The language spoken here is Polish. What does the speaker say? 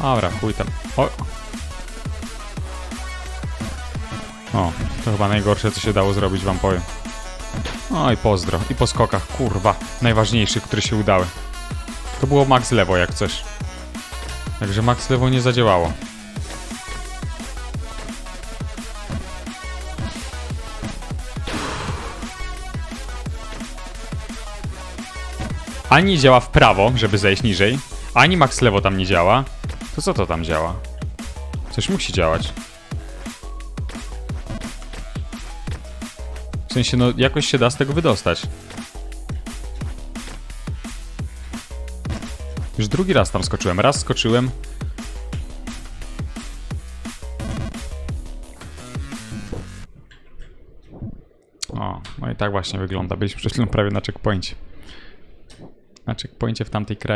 Dobra, chuj tam. O. o, to chyba najgorsze, co się dało zrobić, wam powiem. No i pozdro. I po skokach, kurwa. Najważniejszych, które się udały. To było max lewo, jak coś. Także max lewo nie zadziałało. Ani działa w prawo, żeby zejść niżej, ani max lewo tam nie działa. To co to tam działa? Coś musi działać. W sensie, no jakoś się da z tego wydostać. Już drugi raz tam skoczyłem. Raz skoczyłem. O, no i tak właśnie wygląda. Byliśmy przed prawie na checkpoincie. Na checkpoincie w tamtej krainie.